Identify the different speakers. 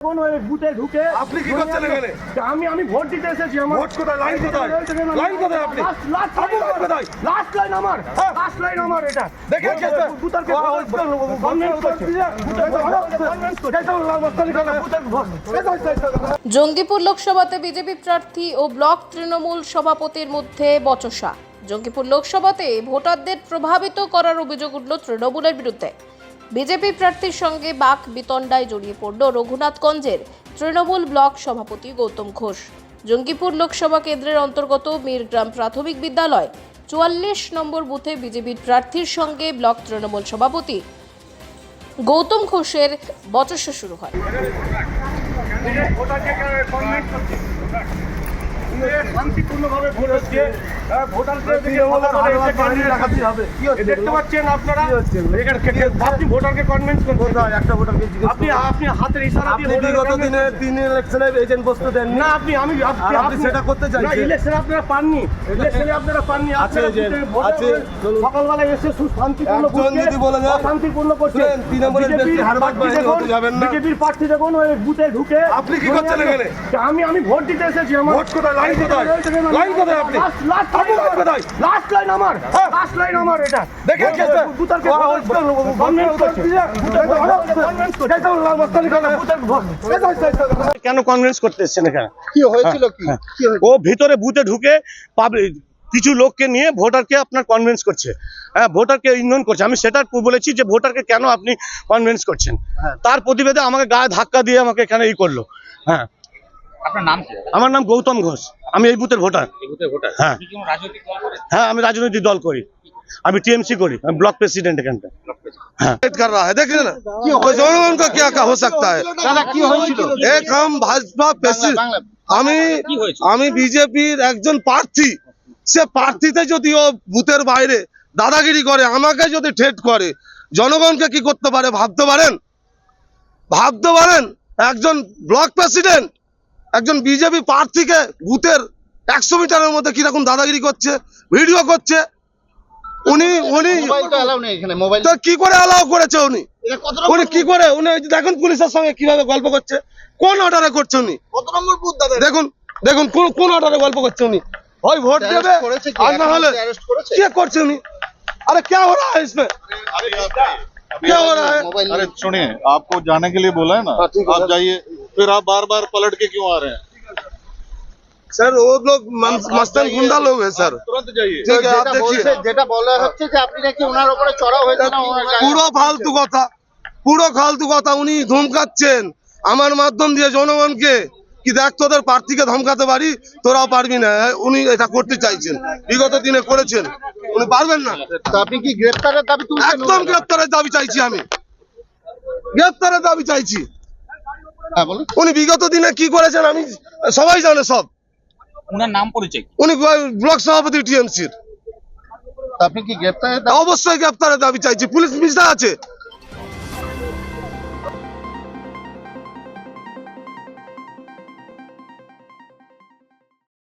Speaker 1: কোন ওই বুথে ঢুকে
Speaker 2: আপনি কি করছেন এখানে?
Speaker 1: আমি আমি ভোট দিতে এসেছি আমার
Speaker 2: ভোট কোথায়? লাইন কোথায়? লাইন কোথায় আপনি?
Speaker 1: লাস্ট লাস্ট
Speaker 2: লাইন কোথায়?
Speaker 1: লাস্ট লাইন আমার
Speaker 2: হ্যাঁ।
Speaker 1: লাস্ট লাইন আমার এটা
Speaker 2: দেখেন কে স্যার?
Speaker 1: বুতারকে
Speaker 2: ও, ও,
Speaker 1: কনভেন্স করছে কনভেন্স করছে
Speaker 3: জঙ্গিপুর লোকসভাতে বিজেপি প্রার্থী ও ব্লক তৃণমূল সভাপতির মধ্যে বচসা জঙ্গিপুর লোকসভাতে ভোটারদের প্রভাবিত করার অভিযোগ উঠল তৃণমূলের বিরুদ্ধে বিজেপি প্রার্থীর সঙ্গে বাক বিতণ্ডায় জড়িয়ে পড়ল রঘুনাথগঞ্জের তৃণমূল ব্লক সভাপতি গৌতম ঘোষ। জঙ্গিপুর লোকসভা কেন্দ্রের অন্তর্গত মীরগ্রাম প্রাথমিক বিদ্যালয় চুয়াল্লিশ নম্বর বুথে বিজেপির প্রার্থীর সঙ্গে ব্লক তৃণমূল সভাপতি গৌতম ঘোষের বচসা শুরু হয়।
Speaker 1: শান্তিপূর্ণভাবে ভোট হচ্ছে ভোটারদের দিকে ভালোভাবে এসে candidate আছে। এ দেখতে পাচ্ছেন আপনারা এখানে কে- কে- আপনি ভোটারকে কনভিন্স করছেন
Speaker 4: একটা ভোটারকে
Speaker 1: আপনি আপনি হাতের ইশারা দিয়ে
Speaker 4: বিগত দিনে তিন ইলেকশনে এজেন্ট বসতে দেননি
Speaker 1: না আপনি আমি
Speaker 4: আপনি সেটা করতে চাইছেন?
Speaker 1: ইলেকশন আপনারা পাননি ইলেকশনে আপনারা পাননি
Speaker 4: আছে
Speaker 1: আপনারা
Speaker 4: যে-
Speaker 1: ভোটে- ভোটে
Speaker 4: আছে,
Speaker 1: সকালবেলা এসে শান্তিপূর্ণ
Speaker 4: যদি বলে দেন,
Speaker 1: শান্তিপূর্ণ করছে
Speaker 4: শুনেন, তৃণমূলের ব্যক্তি হারবাদ বাহিনী হতে যাবেন না।
Speaker 1: বিজেপির প্রার্থী দেখুন ওই বুথে ঢুকে
Speaker 2: আপনি কি করছেন এখানে?
Speaker 1: আমি আমি ভোট দিতে এসেছি আমার
Speaker 2: ভোট কোথায়? লাইন কোথায়? লাইন কোথায় আপনি?
Speaker 1: লাস্ট লাস্ট
Speaker 2: লাইন
Speaker 1: আমার।
Speaker 2: হ্যাঁ।
Speaker 1: লাস্ট লাইন আমার এটা।
Speaker 5: কেন কনভিন্স করতে এসছেন এখানে?
Speaker 4: কি হয়েছিল কি? কি
Speaker 5: ও ভিতরে বুথে ঢুকে পাবলিক কিছু লোককে নিয়ে ভোটারকে আপনার কনভিন্স করছে। হ্যাঁ ভোটারকে ইগনোর করছে। আমি সেটা বলেছি যে ভোটারকে কেন আপনি কনভিন্স করছেন।
Speaker 4: হ্যাঁ।
Speaker 5: তার প্রতিবেদে আমাকে গায়ে ধাক্কা দিয়ে আমাকে এখানে ই করল। হ্যাঁ
Speaker 6: আপনার নাম কি
Speaker 5: আমার নাম গৌতম ঘোষ আমি এই বুথের ভোটার
Speaker 6: এই বুথের ভোটার
Speaker 5: হ্যাঁ
Speaker 6: আপনি কি কোনো রাজনৈতিক দল করেন
Speaker 5: হ্যাঁ আমি রাজনৈতিক দল করি আমি টিএমসি করি আমি ব্লক প্রেসিডেন্ট এখানটা
Speaker 2: कर रहा है देखिए ना तो जनगण का क्या क्या हो सकता है
Speaker 4: দাদা কি হয়েছিল
Speaker 2: এক हम भाजपा প্রেসিডেন্ট
Speaker 4: বাংলা
Speaker 2: আমি
Speaker 6: কি হয়েছে?
Speaker 2: আমি বিজেপির একজন প্রার্থী সে প্রার্থীতে যদি ও বুথের বাইরে দাদাগিরি করে আমাকে যদি ঠেট করে জনগণকে কি করতে পারে ভাবতে পারেন ভাবতে পারেন একজন ব্লক প্রেসিডেন্ট একজন বিজেপি প্রার্থীকে বুথের একশো মিটারের মধ্যে কিরকম দাদাগিরি করছে ভিডিও করছে উনি উনি
Speaker 4: মোবাইল তো এলাও নেই এখানে মোবাইল
Speaker 2: তো কি করে অ্যালাউ করেছে উনি
Speaker 4: এটা কত
Speaker 2: উনি কি করে উনি ওই যে দেখুন পুলিশের সঙ্গে কিভাবে গল্প করছে কোন অর্ডারে করছে উনি
Speaker 4: কত নম্বর বুথ দাদা
Speaker 2: দেখুন দেখুন কোন কোন অর্ডারে গল্প করছে উনি ওই ভোট
Speaker 4: Arrest
Speaker 2: দেবে
Speaker 4: করেছে কি?
Speaker 2: আর না
Speaker 4: এখন
Speaker 2: হলে
Speaker 4: arrest করেছে?
Speaker 2: কে করছে উনি अरे क्या हो रहा है इसमें क्या हो रहा है
Speaker 4: মোবাইল
Speaker 7: अरे सुनिए आपको जाने के लिए बोला है ना
Speaker 2: हाँ, ठीक है,
Speaker 7: आप
Speaker 2: सर।
Speaker 7: जाइए फिर आप बार बार पलट के क्यों आ रहे हैं
Speaker 2: सर वो लोग मन- मस्तन गुंडा लोग हैं सर
Speaker 7: तुरंत जाइए
Speaker 2: ठीक है आप
Speaker 4: যেটা বলছে
Speaker 2: देखिए
Speaker 4: যেটা বলা হচ্ছে যে আপনি নাকি ওনার উপরে চড়াও হয়েছে না ওনার গায়ে।
Speaker 2: পুরো ফালতু কথা পুরো ফালতু কথা উনি ধমকাচ্ছেন আমার মাধ্যম দিয়ে জনগণকে কি দেখ তোদের প্রার্থীকে ধমকাতে পারি তোরাও পারবি না উনি এটা করতে চাইছেন বিগত দিনে করেছেন উনি পারবেন না
Speaker 4: তো আপনি কি গ্রেফতারের দাবি তুলছেন
Speaker 2: একদম গ্রেপ্তারের দাবি চাইছি আমি গ্রেপ্তারের দাবি চাইছি
Speaker 4: হ্যাঁ বলুন
Speaker 2: উনি বিগত দিনে কি করেছেন আমি সবাই জানে সব।
Speaker 6: উনার নাম পরিচয়
Speaker 2: উনি ব্লক সভাপতি টিএমসির।
Speaker 4: তো আপনি কি গ্রেফতারের দাবি
Speaker 2: অবশ্যই গ্রেপ্তারের দাবি চাইছি। পুলিশ মিশা আছে।